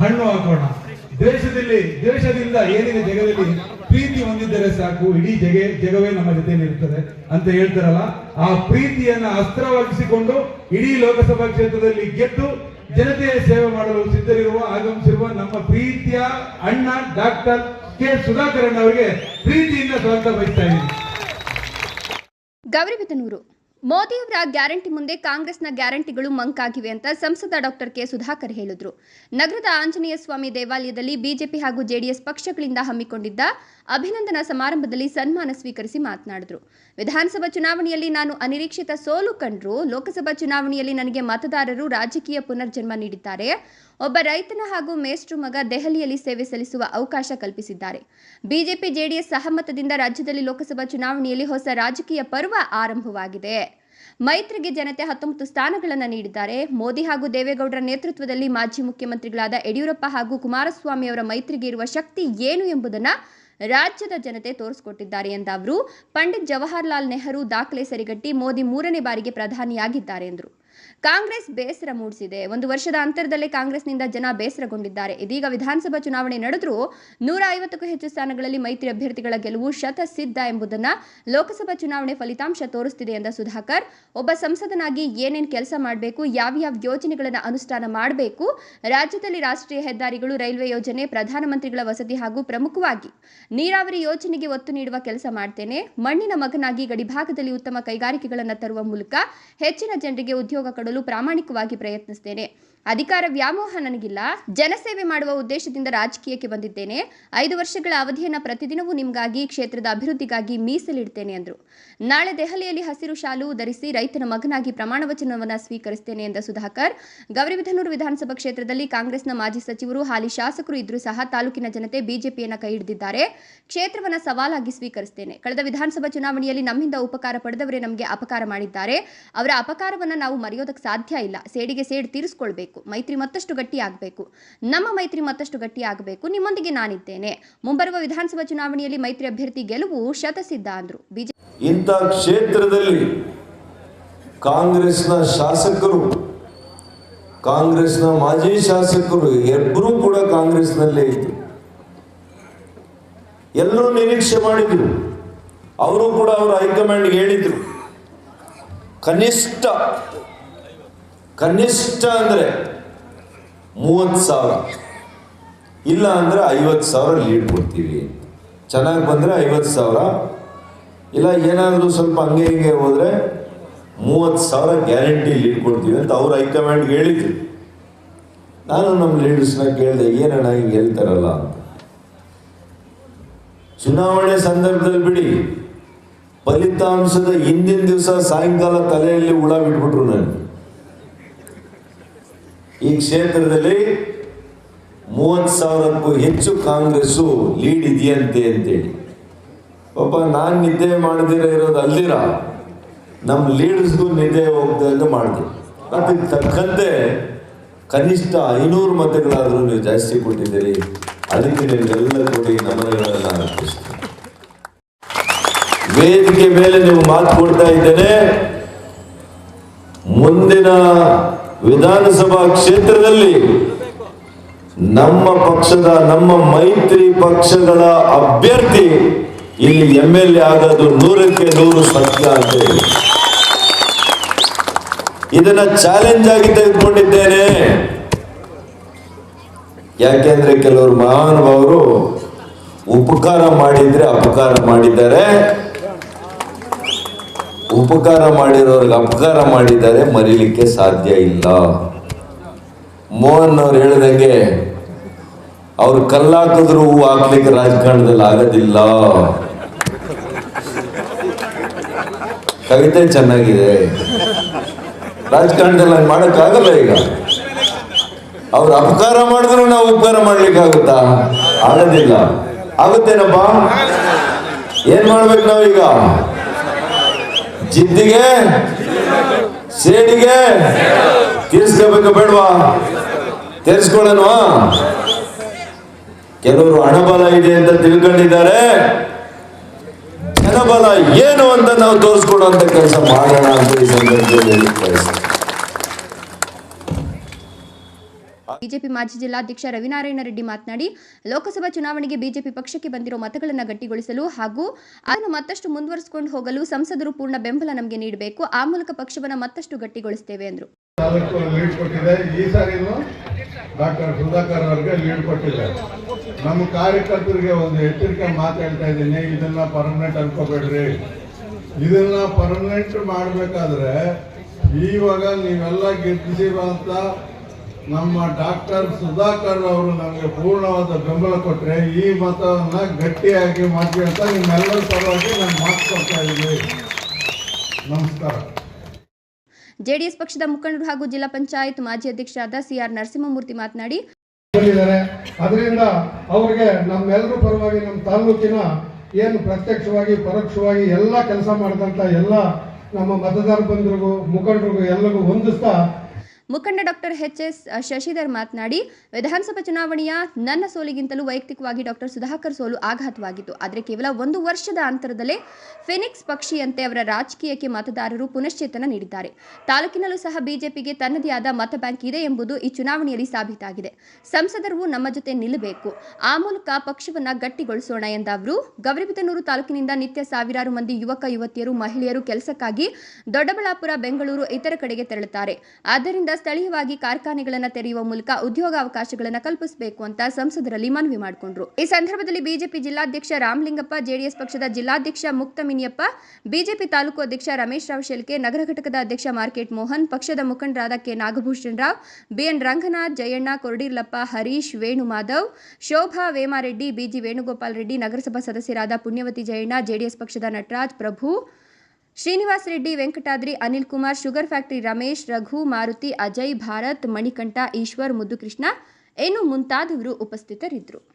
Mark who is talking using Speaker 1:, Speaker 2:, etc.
Speaker 1: ಹಣ್ಣು ಹಾಕೋಣ. ದೇಶದಲ್ಲಿ, ದೇಶದಿಂದ ಏನಿದೆ ಜಗದಲ್ಲಿ ಪ್ರೀತಿ ಹೊಂದಿದ್ದರೆ ಸಾಕು, ಇಡೀ ಜಗ, ಜಗವೇ ನಮ್ಮ ಜೊತೆಯಲ್ಲಿ ಇರ್ತದೆ ಅಂತ ಹೇಳ್ತಾರಲ್ಲ, ಆ ಪ್ರೀತಿಯನ್ನ ಅಸ್ತ್ರವಾಗಿಸಿಕೊಂಡು ಇಡೀ ಲೋಕಸಭಾ ಕ್ಷೇತ್ರದಲ್ಲಿ ಗೆದ್ದು ಜನತೆಯ ಸೇವೆ ಮಾಡಲು ಸಿದ್ಧರಿರುವ, ಆಗಮಿಸಿರುವ ನಮ್ಮ ಪ್ರೀತಿಯ ಅಣ್ಣ ಡಾಕ್ಟರ್ ಕೆ ಸುಧಾಕರ್ ಅವರಿಗೆ ಪ್ರೀತಿಯಿಂದ ಸ್ವಾಗತ ಬಯಸ್ತಾ ಇದ್ದೀನಿ.
Speaker 2: ಗೌರಿಬಿದನೂರು ಮೋದಿಯವರ ಗ್ಯಾರಂಟಿ ಮುಂದೆ ಕಾಂಗ್ರೆಸ್ನ ಗ್ಯಾರಂಟಿಗಳು ಮಂಕಾಗಿವೆ ಅಂತ ಸಂಸದ ಡಾಕ್ಟರ್ ಕೆ ಸುಧಾಕರ್ ಹೇಳಿದರು. ನಗರದ ಆಂಜನೇಯ ಸ್ವಾಮಿ ದೇವಾಲಯದಲ್ಲಿ ಬಿಜೆಪಿ ಹಾಗೂ ಜೆಡಿಎಸ್ ಪಕ್ಷಗಳಿಂದ ಹಮ್ಮಿಕೊಂಡಿದ್ದ ಅಭಿನಂದನಾ ಸಮಾರಂಭದಲ್ಲಿ ಸನ್ಮಾನ ಸ್ವೀಕರಿಸಿ ಮಾತನಾಡಿದರು. ವಿಧಾನಸಭಾ ಚುನಾವಣೆಯಲ್ಲಿ ನಾನು ಅನಿರೀಕ್ಷಿತ ಸೋಲು ಕಂಡ್ರು, ಲೋಕಸಭಾ ಚುನಾವಣೆಯಲ್ಲಿ ನನಗೆ ಮತದಾರರು ರಾಜಕೀಯ ಪುನರ್ಜನ್ಮ ನೀಡಿದ್ದಾರೆ. ಒಬ್ಬ ರೈತನ ಹಾಗೂ ಮೇಸ್ಟ್ರು ಮಗ ದೆಹಲಿಯಲ್ಲಿ ಸೇವೆ ಸಲ್ಲಿಸುವ ಅವಕಾಶ ಕಲ್ಪಿಸಿದ್ದಾರೆ. ಬಿಜೆಪಿ, ಜೆಡಿಎಸ್ ಸಹಮತದಿಂದ ರಾಜ್ಯದಲ್ಲಿ ಲೋಕಸಭಾ ಚುನಾವಣೆಯಲ್ಲಿ ಹೊಸ ರಾಜಕೀಯ ಪರ್ವ ಆರಂಭವಾಗಿದೆ. ಮೈತ್ರಿಗೆ ಜನತೆ ಹತ್ತೊಂಬತ್ತು ಸ್ಥಾನಗಳನ್ನು ನೀಡಿದ್ದಾರೆ. ಮೋದಿ ಹಾಗೂ ದೇವೇಗೌಡರ ನೇತೃತ್ವದಲ್ಲಿ ಮಾಜಿ ಮುಖ್ಯಮಂತ್ರಿಗಳಾದ ಯಡಿಯೂರಪ್ಪ ಹಾಗೂ ಕುಮಾರಸ್ವಾಮಿ ಅವರ ಮೈತ್ರಿಗೆ ಇರುವ ಶಕ್ತಿ ಏನು ಎಂಬುದನ್ನು ರಾಜ್ಯದ ಜನತೆ ತೋರಿಸಿಕೊಟ್ಟಿದ್ದಾರೆ ಎಂದ ಅವರು, ಪಂಡಿತ್ ಜವಾಹರ್ಲಾಲ್ ನೆಹರು ದಾಖಲೆ ಸರಿಗಟ್ಟಿ ಮೋದಿ ಮೂರನೇ ಬಾರಿಗೆ ಪ್ರಧಾನಿಯಾಗಿದ್ದಾರೆ ಎಂದರು. ಕಾಂಗ್ರೆಸ್ ಬೇಸರ ಮೂಡಿಸಿದೆ. ಒಂದು ವರ್ಷದ ಅಂತರದಲ್ಲೇ ಕಾಂಗ್ರೆಸ್ನಿಂದ ಜನ ಬೇಸರಗೊಂಡಿದ್ದಾರೆ. ಇದೀಗ ವಿಧಾನಸಭಾ ಚುನಾವಣೆ ನಡೆದರೂ ನೂರ ಐವತ್ತಕ್ಕೂ ಹೆಚ್ಚು ಸ್ಥಾನಗಳಲ್ಲಿ ಮೈತ್ರಿ ಅಭ್ಯರ್ಥಿಗಳ ಗೆಲುವು ಶತಸಿದ್ಧ ಎಂಬುದನ್ನ ಲೋಕಸಭಾ ಚುನಾವಣೆ ಫಲಿತಾಂಶ ತೋರಿಸ್ತಿದೆ ಎಂದ ಸುಧಾಕರ್. ಒಬ್ಬ ಸಂಸದನಾಗಿ ಏನೇನು ಕೆಲಸ ಮಾಡಬೇಕು ಯಾವ್ಯಾವ ಯೋಜನೆಗಳನ್ನು ಅನುಷ್ಠಾನ ಮಾಡಬೇಕು, ರಾಜ್ಯದಲ್ಲಿ ರಾಷ್ಟ್ರೀಯ ಹೆದ್ದಾರಿಗಳು, ರೈಲ್ವೆ ಯೋಜನೆ, ಪ್ರಧಾನಮಂತ್ರಿಗಳ ವಸತಿ ಹಾಗೂ ಪ್ರಮುಖವಾಗಿ ನೀರಾವರಿ ಯೋಜನೆಗೆ ಒತ್ತು ನೀಡುವ ಕೆಲಸ ಮಾಡ್ತೇನೆ. ಮಣ್ಣಿನ ಮಗನಾಗಿ ಗಡಿಭಾಗದಲ್ಲಿ ಉತ್ತಮ ಕೈಗಾರಿಕೆಗಳನ್ನು ತರುವ ಮೂಲಕ ಹೆಚ್ಚಿನ ಜನರಿಗೆ ಉದ್ಯೋಗ ಕೊಡಲು ಪ್ರಾಮಾಣಿಕವಾಗಿ ಪ್ರಯತ್ನಿಸ್ತೇನೆ. ಅಧಿಕಾರ ವ್ಯಾಮೋಹ ನನಗಿಲ್ಲ. ಜನಸೇವೆ ಮಾಡುವ ಉದ್ದೇಶದಿಂದ ರಾಜಕೀಯಕ್ಕೆ ಬಂದಿದ್ದೇನೆ. ಐದು ವರ್ಷಗಳ ಅವಧಿಯನ್ನ ಪ್ರತಿದಿನವೂ ನಿಮಗಾಗಿ, ಕ್ಷೇತ್ರದ ಅಭಿವೃದ್ಧಿಗಾಗಿ ಮೀಸಲಿಡ್ತೇನೆ ಎಂದರು ನಾಳೆ ದೆಹಲಿಯಲ್ಲಿ ಹಸಿರು ಶಾಲು ಧರಿಸಿ ರೈತನ ಮಗನಾಗಿ ಪ್ರಮಾಣ ವಚನವನ್ನು ಸ್ವೀಕರಿಸ್ತೇನೆ ಎಂದ ಸುಧಾಕರ್. ಗೌರಿಬಿದನೂರು ವಿಧಾನಸಭಾ ಕ್ಷೇತ್ರದಲ್ಲಿ ಕಾಂಗ್ರೆಸ್ನ ಮಾಜಿ ಸಚಿವರು, ಹಾಲಿ ಶಾಸಕರು ಇದ್ರೂ ಸಹ ತಾಲೂಕಿನ ಜನತೆ ಬಿಜೆಪಿಯನ್ನ ಕೈ ಹಿಡಿದಿದ್ದಾರೆ. ಕ್ಷೇತ್ರವನ್ನ ಸವಾಲಾಗಿ ಸ್ವೀಕರಿಸ್ತೇನೆ. ಕಳೆದ ವಿಧಾನಸಭಾ ಚುನಾವಣೆಯಲ್ಲಿ ನಮ್ಮಿಂದ ಉಪಕಾರ ಪಡೆದವರೇ ನಮಗೆ ಅಪಕಾರ ಮಾಡಿದ್ದಾರೆ. ಅವರ ಅಪಕಾರವನ್ನ ನಾವು ಮರೆಯೋದಕ್ಕೆ ಸಾಧ್ಯ ಇಲ್ಲ. ಸೇಡಿಗೆ ಸೇಡು ತೀರಿಸ್ಕೊಳ್ಬೇಕು. ಮೈತ್ರಿ ಮತ್ತಷ್ಟು ಗಟ್ಟಿಯಾಗಬೇಕು ನಮ್ಮ ಮೈತ್ರಿ ಮತ್ತಷ್ಟು ಗಟ್ಟಿಯಾಗಬೇಕು ನಿಮ್ಮೊಂದಿಗೆ ನಾನಿದ್ದೇನೆ. ಮುಂಬರುವ ವಿಧಾನಸಭಾ ಚುನಾವಣೆಯಲ್ಲಿ ಮೈತ್ರಿ ಅಭ್ಯರ್ಥಿ ಗೆಲುವು ಶತಸಿದ್ಧ ಅಂದ್ರು. ಬಿಜೆಪಿ
Speaker 3: ಇಂಥ ಕ್ಷೇತ್ರದಲ್ಲಿ ಕಾಂಗ್ರೆಸ್ನ ಶಾಸಕರು, ಕಾಂಗ್ರೆಸ್ನ ಮಾಜಿ ಶಾಸಕರು ಇಬ್ಬರೂ ಕೂಡ ಕಾಂಗ್ರೆಸ್ನಲ್ಲೇ ಇದ್ರು. ಎಲ್ಲರೂ ನಿರೀಕ್ಷೆ ಮಾಡಿದ್ರು. ಅವರು ಕೂಡ ಅವರು ಹೈಕಮಾಂಡ್ಗೆ ಹೇಳಿದ್ರು. ಕನಿಷ್ಠ ಕನಿಷ್ಠ ಅಂದರೆ ಮೂವತ್ತು ಸಾವಿರ. ಇಲ್ಲ ಅಂದರೆ ಐವತ್ತು ಸಾವಿರ ಲೀಡ್ ಕೊಡ್ತೀವಿ. ಚೆನ್ನಾಗಿ ಬಂದರೆ ಐವತ್ತು ಸಾವಿರ. ಇಲ್ಲ ಏನಾದರೂ ಸ್ವಲ್ಪ ಹಂಗೆ ಹಿಂಗೆ ಹೋದರೆ ಮೂವತ್ತು ಸಾವಿರ ಗ್ಯಾರಂಟಿ ಲೀಡ್ ಕೊಡ್ತೀವಿ ಅಂತ ಅವ್ರು ಹೈಕಮಾಂಡ್ಗೆ ಹೇಳಿದ್ರು. ನಾನು ನಮ್ಮ ಲೀಡರ್ಸ್ನ ಕೇಳಿದೆ, ಏನಣ್ಣ ಹಿಂಗೆ ಹೇಳ್ತಾರಲ್ಲ ಚುನಾವಣೆ ಸಂದರ್ಭದಲ್ಲಿ ಬಿಡಿ, ಫಲಿತಾಂಶದ ಹಿಂದಿನ ದಿವಸ ಸಾಯಂಕಾಲ ತಲೆಯಲ್ಲಿ ಹುಳ ಬಿಟ್ಬಿಟ್ರು ನನಗೆ. ಈ ಕ್ಷೇತ್ರದಲ್ಲಿ ಮೂವತ್ತು ಸಾವಿರಕ್ಕೂ ಹೆಚ್ಚು ಕಾಂಗ್ರೆಸ್ ಲೀಡ್ ಇದೆಯಂತೆ ಅಂತೇಳಿ. ಪಾಪ ನಾನು ನಿದ್ದೆ ಮಾಡದಿರ ಇರೋದು ಅಲ್ಲಿರ? ನಮ್ಮ ಲೀಡರ್ಸ್ಗೂ ನಿದ್ದೆ ಹೋಗ್ದಂಗೆ ಮಾಡಿದೆ. ಅದಕ್ಕೆ ತಕ್ಕಂತೆ ಕನಿಷ್ಠ ಐನೂರು ಮತಗಳಾದರೂ ನೀವು ಜಾಸ್ತಿ ಕೊಟ್ಟಿದ್ದೀರಿ. ಅದಕ್ಕೆ ನಿಮಗೆಲ್ಲ ಕೊಡಿ, ನಮನಗಳನ್ನು ಅರ್ಪಿಸ್ತೀನಿ. ವೇದಿಕೆ ಮೇಲೆ ನೀವು ಮಾತು ಕೊಡ್ತಾ ಇದ್ದೇನೆ. ಮುಂದಿನ ವಿಧಾನಸಭಾ ಕ್ಷೇತ್ರದಲ್ಲಿ ನಮ್ಮ ಪಕ್ಷದ, ನಮ್ಮ ಮೈತ್ರಿ ಪಕ್ಷಗಳ ಅಭ್ಯರ್ಥಿ ಇಲ್ಲಿ ಎಂ ಎಲ್ ಎ ಆಗೋದು ನೂರಕ್ಕೆ ನೂರು ಸತ್ಯ ಅಂತ ಹೇಳಿ. ಇದನ್ನ ಚಾಲೆಂಜ್ ಆಗಿ ತೆಗೆದುಕೊಂಡಿದ್ದೇನೆ. ಯಾಕೆಂದ್ರೆ ಕೆಲವರು ಮಹಾನುಭಾವರು ಉಪಕಾರ ಮಾಡಿದ್ರೆ ಅಪಕಾರ ಮಾಡಿದ್ದಾರೆ. ಉಪಕಾರ ಮಾಡಿರೋರಿಗೆ ಅಪಕಾರ ಮಾಡಿದ್ದಾರೆ ಮರಿಲಿಕ್ಕೆ ಸಾಧ್ಯ ಇಲ್ಲ. ಮೋಹನ್ ಅವ್ರು ಹೇಳಿದಂಗೆ, ಅವ್ರು ಕಲ್ಲಾಕಿದ್ರು ಹೂವು ಹಾಕ್ಲಿಕ್ಕೆ ರಾಜಕಾರಣದಲ್ಲಿ ಆಗೋದಿಲ್ಲ. ಕವಿತೆ ಚೆನ್ನಾಗಿದೆ. ರಾಜಕಾರಣದಲ್ಲಿ ಹಂಗೆ ಮಾಡೋಕ್ಕಾಗಲ್ಲ ಈಗ. ಅವ್ರು ಅಪಕಾರ ಮಾಡಿದ್ರು ನಾವು ಉಪಕಾರ ಮಾಡ್ಲಿಕ್ಕಾಗುತ್ತಾ? ಆಗೋದಿಲ್ಲ. ಆಗುತ್ತೇನಪ್ಪ? ಏನ್ ಮಾಡ್ಬೇಕು ನಾವೀಗ? ಜಿದ್ದಿಗೆ, ಸೇಡಿಗೆ, ತೀರ್ಸ್ಕೋಬೇಕು ಬೇಡವಾ? ತೀರಿಸ್ಕೊಳ್ಳೋಣ ಕೆಲವರು ಹಣಬಲ ಇದೆ ಅಂತ ತಿಳ್ಕೊಂಡಿದ್ದಾರೆ. ಜನಬಲ ಏನು ಅಂತ ನಾವು ತೋರಿಸ್ಕೊಡುವಂತ ಕೆಲಸ ಮಾಡೋಣ ಅಂತ ಈ ಸಂದರ್ಭದಲ್ಲಿ
Speaker 2: ಬಿಜೆಪಿ ಮಾಜಿ ಜಿಲ್ಲಾಧ್ಯಕ್ಷ ರವಿನಾರಾಯಣ ರೆಡ್ಡಿ ಮಾತನಾಡಿ, ಲೋಕಸಭಾ ಚುನಾವಣೆಗೆ ಬಿಜೆಪಿ ಪಕ್ಷಕ್ಕೆ ಬಂದಿರೋ ಮತಗಳನ್ನು ಗಟ್ಟಿಗೊಳಿಸಲು ಹಾಗೂ ಅದನ್ನು ಮತ್ತಷ್ಟು ಮುಂದುವರಿಸಿಕೊಂಡು ಹೋಗಲು ಸಂಸದರು ಪೂರ್ಣ ಬೆಂಬಲ ನಮಗೆ ನೀಡಬೇಕು, ಆ ಮೂಲಕ ಪಕ್ಷವನ್ನು ಮತ್ತಷ್ಟು ಗಟ್ಟಿಗೊಳಿಸುತ್ತೇವೆ ಎಂದರು
Speaker 4: ಡಾಕ್ಟರ್ ಸುಧಾಕರ್ ಅವ್ರಿಗೆ ಲೀಡ್ ಕೊಟ್ಟಿದ್ದಾರೆ ನಮ್ಮ ಕಾರ್ಯಕರ್ತರಿಗೆ ಒಂದು ಎಚ್ಚರಿಕೆ ಮಾತಾಡ್ತಾ ಇದ್ದೀನಿ. ಇದನ್ನ ಪರ್ಮನೆಂಟ್ ಅನ್ಕೋಬೇಡ್ರಿ. ಇದನ್ನ ಪರ್ಮನೆಂಟ್ ಮಾಡಬೇಕಾದ್ರೆ, ಇವಾಗ ನೀವೆಲ್ಲ ಗೆದ್ದಿಸಿರುವಂತ ನಮ್ಮ ಡಾಕ್ಟರ್ ಸುಧಾಕರ್ ಅವರು ನಮಗೆ ಪೂರ್ಣವಾದ ಬೆಂಬಲ ಕೊಟ್ಟರೆ ಈ ಮತವನ್ನ ಗಟ್ಟಿಯಾಗಿ ಮಾಡ್ತೀವಿ ಅಂತ ನಿಮ್ಮೆಲ್ಲರ ಪರವಾಗಿ ನಾನು ಮಾತು ಕೊಡ್ತಾ ಇದ್ದೀನಿ. ನಮಸ್ಕಾರ.
Speaker 2: ಜೆಡಿಎಸ್ ಪಕ್ಷದ ಮುಖಂಡರು ಹಾಗೂ ಜಿಲ್ಲಾ ಪಂಚಾಯತ್ ಮಾಜಿ ಅಧ್ಯಕ್ಷರಾದ ಸಿಆರ್ ನರಸಿಂಹಮೂರ್ತಿ ಮಾತನಾಡಿ
Speaker 5: ಅದರಿಂದ ಅವರಿಗೆ ನಮ್ಮೆಲ್ಲರ ಪರವಾಗಿ ನಮ್ಮ ತಾಲೂಕಿನ ಏನು ಪ್ರತ್ಯಕ್ಷವಾಗಿ ಪರೋಕ್ಷವಾಗಿ ಎಲ್ಲ ಕೆಲಸ ಮಾಡಿದಂಥ ಎಲ್ಲ ನಮ್ಮ ಮತದಾರ ಬಂಧುರಿಗೂ ಮುಖಂಡರಿಗೂ ಎಲ್ಲರಿಗೂ ಹೊಂದಿಸ್ತಾ
Speaker 2: ಮುಖಂಡ ಡಾಕ್ಟರ್ ಎಚ್ ಎಸ್ ಶಶಿಧರ್ ಮಾತನಾಡಿ, ವಿಧಾನಸಭಾ ಚುನಾವಣೆಯ ನನ್ನ ಸೋಲಿಗಿಂತಲೂ ವೈಯಕ್ತಿಕವಾಗಿ ಡಾಕ್ಟರ್ ಸುಧಾಕರ್ ಸೋಲು ಆಘಾತವಾಗಿತ್ತು. ಆದರೆ ಕೇವಲ ಒಂದು ವರ್ಷದ ಅಂತರದಲ್ಲೇ ಫಿನಿಕ್ಸ್ ಪಕ್ಷಿಯಂತೆ ಅವರ ರಾಜಕೀಯಕ್ಕೆ ಮತದಾರರು ಪುನಶ್ಚೇತನ ನೀಡಿದ್ದಾರೆ. ತಾಲೂಕಿನಲ್ಲೂ ಸಹ ಬಿಜೆಪಿಗೆ ತನ್ನದೇ ಆದ ಮತ ಬ್ಯಾಂಕ್ ಇದೆ ಎಂಬುದು ಈ ಚುನಾವಣೆಯಲ್ಲಿ ಸಾಬೀತಾಗಿದೆ. ಸಂಸದರು ನಮ್ಮ ಜೊತೆ ನಿಲ್ಲಬೇಕು. ಆ ಮೂಲಕ ಪಕ್ಷವನ್ನ ಗಟ್ಟಿಗೊಳಿಸೋಣ ಎಂದ ಅವರು ಗೌರಿಬಿದನೂರು ತಾಲೂಕಿನಿಂದ ನಿತ್ಯ ಸಾವಿರಾರು ಮಂದಿ ಯುವಕ, ಯುವತಿಯರು, ಮಹಿಳೆಯರು ಕೆಲಸಕ್ಕಾಗಿ ದೊಡ್ಡಬಳ್ಳಾಪುರ, ಬೆಂಗಳೂರು, ಇತರ ಕಡೆಗೆ ತೆರಳುತ್ತಾರೆ. ಆದ್ದರಿಂದ ಸ್ಥಳೀಯವಾಗಿ ಕಾರ್ಖಾನೆಗಳನ್ನು ತೆರೆಯುವ ಮೂಲಕ ಉದ್ಯೋಗಾವಕಾಶಗಳನ್ನು ಕಲ್ಪಿಸಬೇಕು ಅಂತ ಸಂಸದರಲ್ಲಿ ಮನವಿ ಮಾಡಿಕೊಂಡ್ರು. ಈ ಸಂದರ್ಭದಲ್ಲಿ ಬಿಜೆಪಿ ಜಿಲ್ಲಾಧ್ಯಕ್ಷ ರಾಮಲಿಂಗಪ್ಪ, ಜೆಡಿಎಸ್ ಪಕ್ಷದ ಜಿಲ್ಲಾಧ್ಯಕ್ಷ ಮುಕ್ತ ಮಿನಿಯಪ್ಪ ಬಿಜೆಪಿ ತಾಲೂಕು ಅಧ್ಯಕ್ಷ ರಮೇಶ್ ರಾವ್ ಶೆಲ್ಕೆ, ನಗರ ಘಟಕದ ಅಧ್ಯಕ್ಷ ಮಾರ್ಕೆಟ್ ಮೋಹನ್, ಪಕ್ಷದ ಮುಖಂಡರಾದ K Nagabhushan Rao BN Ranganath, Jayanna, Koradirlappa, Harish Venu Madhav Shobha Vemareddy BG Venugopal Reddy, ನಗರಸಭಾ ಸದಸ್ಯರಾದ ಪುಣ್ಯವತಿ ಜಯಣ್ಣ, ಜೆಡಿಎಸ್ ಪಕ್ಷದ ನಟರಾಜ್ ಪ್ರಭು ಶ್ರೀನಿವಾಸ್ ರೆಡ್ಡಿ, ವೆಂಕಟಾದ್ರಿ, ಅನಿಲ್ ಕುಮಾರ್, ಶುಗರ್ ಫ್ಯಾಕ್ಟರಿ ರಮೇಶ್, ರಘು, ಮಾರುತಿ, ಅಜಯ್, ಭಾರತ್, ಮಣಿಕಂಠ, ಈಶ್ವರ್, ಮುದ್ದುಕೃಷ್ಣ, ಏನು ಮುಂತಾದವರು ಉಪಸ್ಥಿತರಿದ್ದರು.